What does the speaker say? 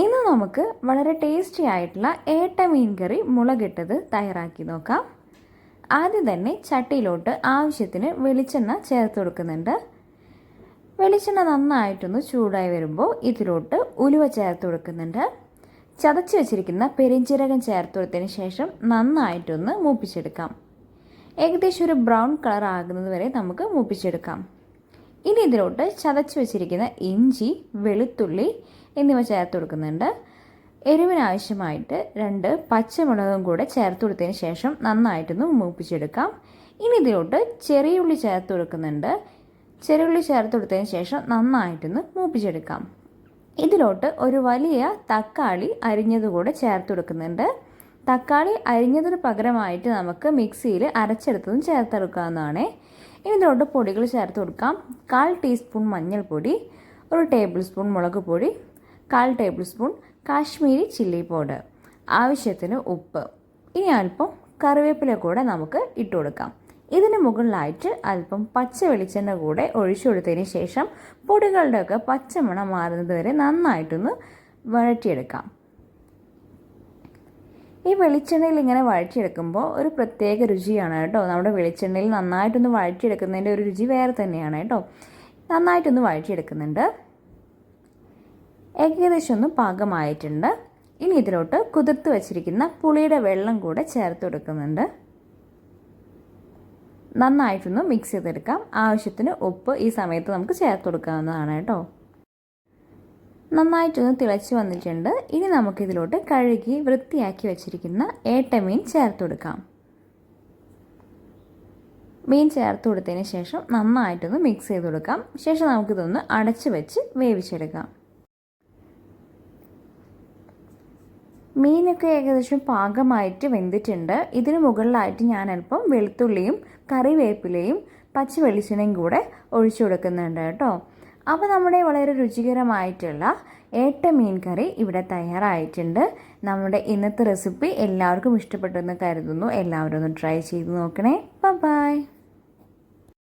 ഇന്ന് നമുക്ക് വളരെ ടേസ്റ്റി ആയിട്ടുള്ള ഏട്ട മീൻ കറി മുളകിട്ടത് തയ്യാറാക്കി നോക്കാം. ആദ്യം തന്നെ ചട്ടിയിലോട്ട് ആവശ്യത്തിന് വെളിച്ചെണ്ണ ചേർത്ത് കൊടുക്കുന്നുണ്ട്. വെളിച്ചെണ്ണ നന്നായിട്ടൊന്ന് ചൂടായി വരുമ്പോൾ ഇതിലോട്ട് ഉലുവ ചേർത്ത് കൊടുക്കുന്നുണ്ട്. ചതച്ച് വെച്ചിരിക്കുന്ന പെരിഞ്ചീരകം ചേർത്ത് കൊടുത്തതിന് ശേഷം നന്നായിട്ടൊന്ന് മൂപ്പിച്ചെടുക്കാം. ഏകദേശം ഒരു ബ്രൗൺ കളർ ആകുന്നത് വരെ നമുക്ക് മൂപ്പിച്ചെടുക്കാം. ഇനി ഇതിലോട്ട് ചതച്ച് വെച്ചിരിക്കുന്ന ഇഞ്ചി വെളുത്തുള്ളി എന്നിവ ചേർത്ത് കൊടുക്കുന്നുണ്ട്. എരിവിനാവശ്യമായിട്ട് രണ്ട് പച്ചമുളകും കൂടെ ചേർത്ത് കൊടുത്തതിന് ശേഷം നന്നായിട്ടൊന്ന് മൂപ്പിച്ചെടുക്കാം. ഇനി ഇതിലോട്ട് ചെറിയ ഉള്ളി ചേർത്ത് കൊടുക്കുന്നുണ്ട്. ചെറിയ ഉള്ളി ചേർത്ത് കൊടുത്തതിന് ശേഷം നന്നായിട്ടൊന്ന് മൂപ്പിച്ചെടുക്കാം. ഇതിലോട്ട് ഒരു വലിയ തക്കാളി അരിഞ്ഞത് കൂടെ ചേർത്ത് കൊടുക്കുന്നുണ്ട്. തക്കാളി അരിഞ്ഞതിന് പകരമായിട്ട് നമുക്ക് മിക്സിയിൽ അരച്ചെടുത്തതും ചേർത്തെടുക്കാവുന്നതാണ്. ഇനി ഇതിലോട്ട് പൊടികൾ ചേർത്ത് കൊടുക്കാം. കാൽ ടീസ്പൂൺ മഞ്ഞൾപ്പൊടി ഒരു ടേബിൾ സ്പൂൺ മുളക് പൊടി കാൽ tablespoon Kashmiri chilli powder. ആവശ്യത്തിന് ഉപ്പ്. ഇനി അല്പം കറിവേപ്പില കൂടെ നമുക്ക് ഇട്ട് കൊടുക്കാം. ഇതിന് മുകളിലായിട്ട് അല്പം പച്ച വെളിച്ചെണ്ണ കൂടെ ഒഴിച്ചു കൊടുത്തതിന് ശേഷം പൊടികളുടെയൊക്കെ പച്ചമണം മാറുന്നത് വരെ നന്നായിട്ടൊന്ന് വഴറ്റിയെടുക്കാം. ഈ വെളിച്ചെണ്ണയിൽ ഇങ്ങനെ വഴറ്റിയെടുക്കുമ്പോൾ ഒരു പ്രത്യേക രുചിയാണ് കേട്ടോ. നമ്മുടെ വെളിച്ചെണ്ണയിൽ നന്നായിട്ടൊന്ന് വഴറ്റിയെടുക്കുന്നതിന്റെ ഒരു രുചി വേറെ തന്നെയാണ് കേട്ടോ. നന്നായിട്ടൊന്ന് വഴറ്റിയെടുക്കുന്നുണ്ട്. ഏകദേശം ഒന്ന് പാകമായിട്ടുണ്ട്. ഇനി ഇതിലോട്ട് കുതിർത്ത് വച്ചിരിക്കുന്ന പുളിയുടെ വെള്ളം കൂടെ ചേർത്ത് കൊടുക്കുന്നുണ്ട്. നന്നായിട്ടൊന്ന് മിക്സ് ചെയ്തെടുക്കാം. ആവശ്യത്തിന് ഉപ്പ് ഈ സമയത്ത് നമുക്ക് ചേർത്ത് കൊടുക്കാവുന്നതാണ് കേട്ടോ. നന്നായിട്ടൊന്ന് തിളച്ച് വന്നിട്ടുണ്ട്. ഇനി നമുക്കിതിലോട്ട് കഴുകി വൃത്തിയാക്കി വെച്ചിരിക്കുന്ന ഏട്ടമീൻ ചേർത്ത് കൊടുക്കാം. മീൻ ചേർത്ത് കൊടുത്തതിന് ശേഷം നന്നായിട്ടൊന്ന് മിക്സ് ചെയ്ത് കൊടുക്കാം. ശേഷം നമുക്കിതൊന്ന് അടച്ച് വെച്ച് വേവിച്ചെടുക്കാം. മീനൊക്കെ ഏകദേശം പാകമായിട്ട് വെന്തിട്ടുണ്ട്. ഇതിന് മുകളിലായിട്ട് ഞാൻ അല്പം വെളുത്തുള്ളിയും കറിവേപ്പിലയും പച്ച വെളിച്ചെണ്ണയും കൂടെ ഒഴിച്ചു കൊടുക്കുന്നുണ്ട് കേട്ടോ. അപ്പോൾ നമ്മുടെ വളരെ രുചികരമായിട്ടുള്ള ഏട്ട മീൻ കറി ഇവിടെ തയ്യാറായിട്ടുണ്ട്. നമ്മുടെ ഇന്നത്തെ റെസിപ്പി എല്ലാവർക്കും ഇഷ്ടപ്പെട്ടെന്ന് കരുതുന്നു. എല്ലാവരും ഒന്ന് ട്രൈ ചെയ്ത് നോക്കണേ. ബൈ.